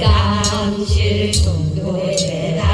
당신을 동도에 매달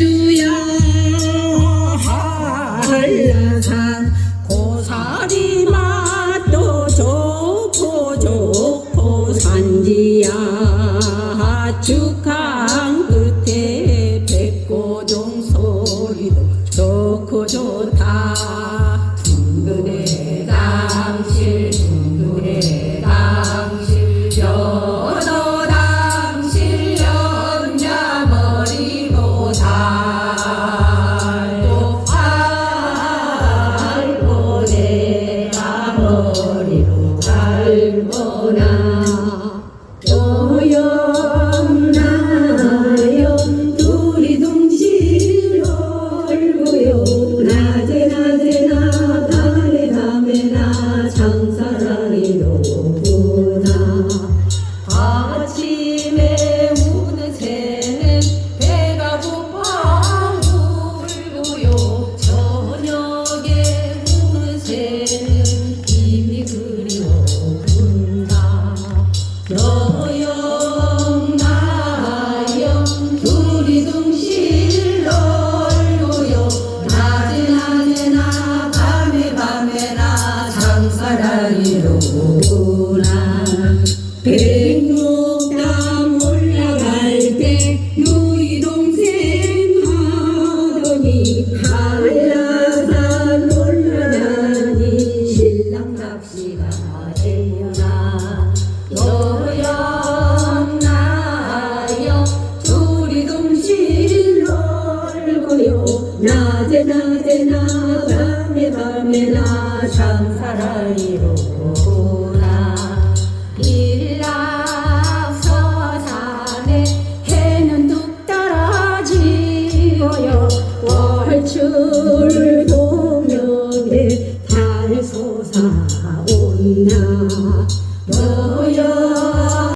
주야 한라산 고사리 맛도 좋고 좋고 산지야. 축항 끝에 백고종 소리도 좋고 좋고 머리로 밟거나. 백록담 올라갈 때 너희 동생 하더니 한라산 올라가니 신랑 값이가 되구나 너랑 나여 둘이 동시에 놀고요. 낮에 낮에 나 밤에 밤에 나 참 사랑이로